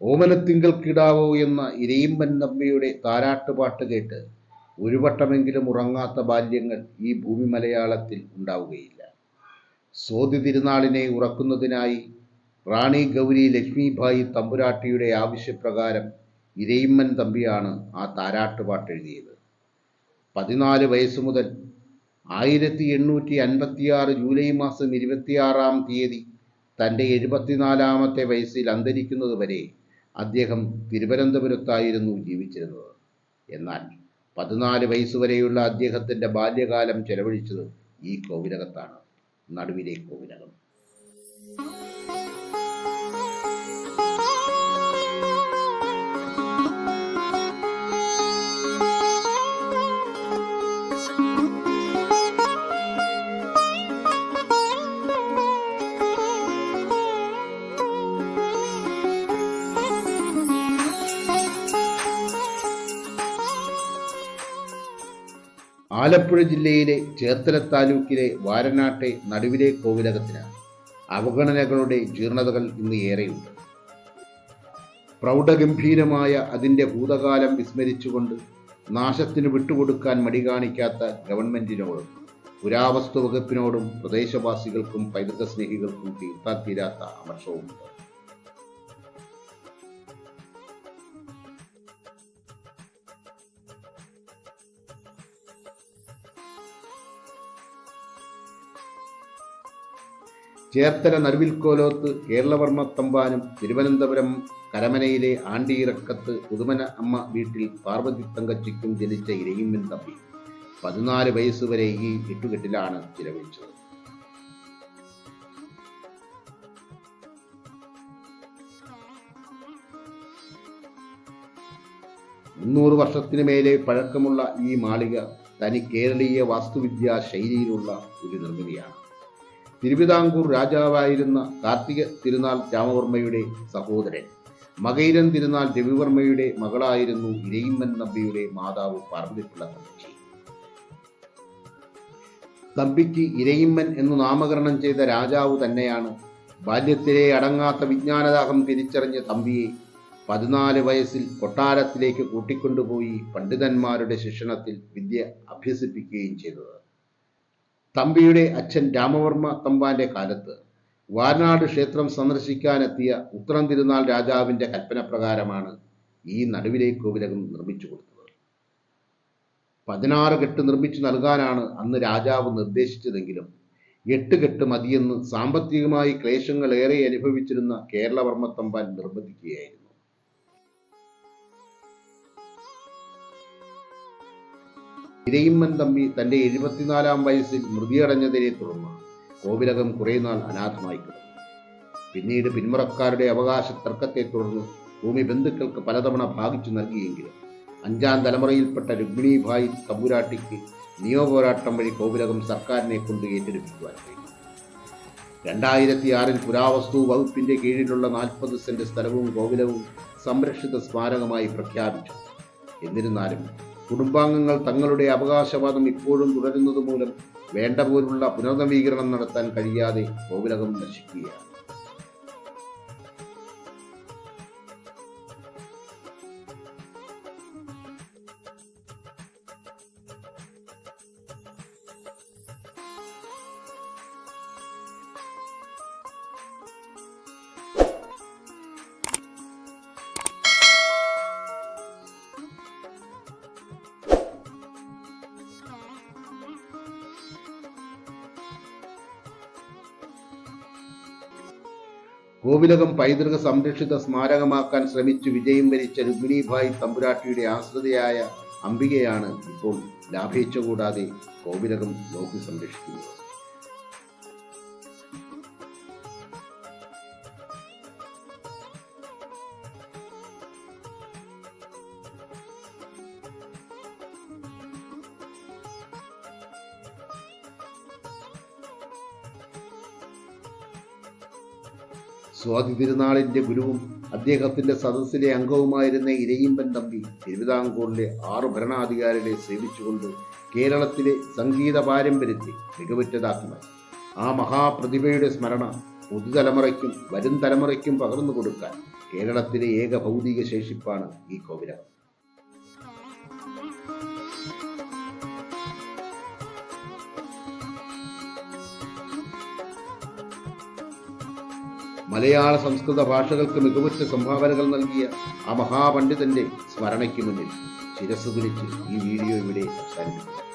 ഓമനത്തിങ്കൽ കിടാവോ എന്ന ഇരയിമ്പൻ നമ്പിയുടെ താരാട്ടുപാട്ട് കേട്ട് ഒരു വട്ടമെങ്കിലും ഉറങ്ങാത്ത ബാല്യങ്ങൾ ഈ ഭൂമി മലയാളത്തിൽ ഉണ്ടാവുകയില്ല. സ്വാതി തിരുനാളിനെ ഉറക്കുന്നതിനായി റാണി ഗൗരി ലക്ഷ്മിഭായി തമ്പുരാട്ടിയുടെ ആവശ്യപ്രകാരം ഇരയിമ്മൻ തമ്പിയാണ് ആ താരാട്ടുപാട്ട് എഴുതിയത്. പതിനാല് വയസ്സ് മുതൽ ആയിരത്തി എണ്ണൂറ്റി അൻപത്തിയാറ് ജൂലൈ മാസം ഇരുപത്തിയാറാം തീയതി തന്റെ എഴുപത്തിനാലാമത്തെ വയസ്സിൽ അന്തരിക്കുന്നത് വരെ അദ്ദേഹം തിരുവനന്തപുരത്തായിരുന്നു ജീവിച്ചിരുന്നത്. എന്നാൽ പതിനാല് വയസ്സുവരെയുള്ള അദ്ദേഹത്തിന്റെ ബാല്യകാലം ചെലവഴിച്ചത് ഈ കോവിലകത്താണ് നടുവിലെ കോവിലകം. ആലപ്പുഴ ജില്ലയിലെ ചേർത്തല താലൂക്കിലെ വാരനാട്ടെ നടുവിലെ കോവിലകത്തിന് അവഗണനകളുടെ ജീർണതകൾ ഇന്ന് ഏറെയുണ്ട്. പ്രൗഢഗംഭീരമായ അതിന്റെ ഭൂതകാലം വിസ്മരിച്ചുകൊണ്ട് നാശത്തിന് വിട്ടുകൊടുക്കാൻ മടി കാണിക്കാത്ത ഗവൺമെന്റിനോടും പുരാവസ്തു വകുപ്പിനോടും പ്രദേശവാസികൾക്കും പൈതൃക സ്നേഹികൾക്കും തീർത്താൻ തീരാത്ത അമർഷവുമുണ്ട്. ചേർത്തല നടുവിൽക്കോലോത്ത് കേരളവർമ്മ തമ്പാനും തിരുവനന്തപുരം കരമനയിലെ ആണ്ടിയിറക്കത്ത് പുതുമന അമ്മ വീട്ടിൽ പാർവതി തങ്കച്ചിക്കും ജനിച്ച ഇരയിമ്മൻ തമ്പി. പതിനാല് വയസ്സുവരെ ഈ എട്ടുകെട്ടിലാണ് ചിലവഴിച്ചത്. മുന്നൂറ് വർഷത്തിനു മേലെ പഴക്കമുള്ള ഈ മാളിക തനി കേരളീയ വാസ്തുവിദ്യാ ശൈലിയിലുള്ള ഒരു നിർമ്മിതിയാണ്. തിരുവിതാംകൂർ രാജാവായിരുന്ന കാർത്തിക തിരുനാൾ രാമവർമ്മയുടെ സഹോദരൻ. മകൈരൻ തിരുനാൾ രവിവർമ്മയുടെ മകളായിരുന്നു ഇരയിമ്മൻ നമ്പിയുടെ മാതാവ് പാർവതിപ്പിള്ള തമ്പി. തമ്പിക്ക് ഇരയിമ്മൻ എന്നു നാമകരണം ചെയ്ത രാജാവ് തന്നെയാണ് ബാല്യത്തിലെ അടങ്ങാത്ത വിജ്ഞാനദാഹം തിരിച്ചറിഞ്ഞ തമ്പിയെ പതിനാല് വയസ്സിൽ കൊട്ടാരത്തിലേക്ക് കൂട്ടിക്കൊണ്ടുപോയി പണ്ഡിതന്മാരുടെ ശിക്ഷണത്തിൽ വിദ്യ അഭ്യസിപ്പിക്കുകയും ചെയ്തത്. തമ്പിയുടെ അച്ഛൻ രാമവർമ്മ തമ്പാന്റെ കാലത്ത് വാനാട് ക്ഷേത്രം സന്ദർശിക്കാനെത്തിയ ഉത്രം തിരുനാൾ രാജാവിന്റെ കൽപ്പന പ്രകാരമാണ് ഈ നടുവിലെ കോവിലകം നിർമ്മിച്ചു കൊടുത്തത്. പതിനാറ് കെട്ട് നിർമ്മിച്ചു നൽകാനാണ് അന്ന് രാജാവ് നിർദ്ദേശിച്ചതെങ്കിലും എട്ട് കെട്ട് മതിയെന്ന് സാമ്പത്തികമായി ക്ലേശങ്ങൾ ഏറെ അനുഭവിച്ചിരുന്ന കേരളവർമ്മ തമ്പാൻ നിർബന്ധിക്കുകയായിരുന്നു. ഇരയിമ്മൻ തമ്പി തന്റെ എഴുപത്തിനാലാം വയസ്സിൽ മൃതിയടഞ്ഞതിനെ തുടർന്ന് കോവിലകം കുറേ നാൾ അനാഥമായി കിടന്നു. പിന്നീട് പിന്മുറക്കാരുടെ അവകാശ തർക്കത്തെ തുടർന്ന് ഭൂമി ബന്ധുക്കൾക്ക് പലതവണ ഭാഗിച്ചു നൽകിയെങ്കിലും അഞ്ചാം തലമുറയിൽപ്പെട്ട രുക്മിണിഭായ് തമ്പുരാട്ടിക്ക് നിയോപോരാട്ടം വഴി കോവിലകം സർക്കാരിനെ കൊണ്ട് ഏറ്റെടുപ്പിക്കുവാൻ കഴിഞ്ഞു. രണ്ടായിരത്തി ആറിൽ പുരാവസ്തു വകുപ്പിന്റെ കീഴിലുള്ള നാൽപ്പത് സെന്റ് സ്ഥലവും കോവിലവും സംരക്ഷിത സ്മാരകമായി പ്രഖ്യാപിച്ചു. എന്നിരുന്നാലും കുടുംബാംഗങ്ങൾ തങ്ങളുടെ അവകാശവാദം ഇപ്പോഴും തുടരുന്നത് മൂലം വേണ്ട പോലുള്ള പുനർനവീകരണം നടത്താൻ കഴിയാതെ കോവിലകം നശിക്കുകയാണ്. കോവിലകം പൈതൃക സംരക്ഷിത സ്മാരകമാക്കാൻ ശ്രമിച്ചു വിജയം വരിച്ച രുക്മിണിഭായ് തമ്പുരാട്ടിയുടെ ആശ്രിതയായ അംബികയാണ് ഇപ്പോൾ ലാഭേച്ഛ കൂടാതെ കോവിലകം നോക്കി സംരക്ഷിക്കുന്നത്. സ്വാതി തിരുനാളിന്റെ ഗുരുവും അദ്ദേഹത്തിന്റെ സദസ്സിലെ അംഗവുമായിരുന്ന ഇരയിമ്പൻ തമ്പി തിരുവിതാംകൂറിലെ ആറ് ഭരണാധികാരികളെ സേവിച്ചുകൊണ്ട് കേരളത്തിലെ സംഗീത പാരമ്പര്യത്തെ മികവുറ്റതാക്കി മാറ്റി ആ മഹാപ്രതിഭയുടെ സ്മരണ പുതുതലമുറയ്ക്കും വരും തലമുറയ്ക്കും പകർന്നു കൊടുക്കാൻ കേരളത്തിലെ ഏക ഭൗതിക ശേഷിപ്പാണ് ഈ കോവിലകം മലയാള സംസ്കൃത ഭാഷകൾക്ക് മികവുറ്റ സംഭാവനകൾ നൽകിയ ആ മഹാപണ്ഡിതന്റെ സ്മരണയ്ക്ക് മുന്നിൽ ശിരസ് തുലിച്ച് ഈ വീഡിയോ ഇവിടെ അവസാനിപ്പിക്കുന്നു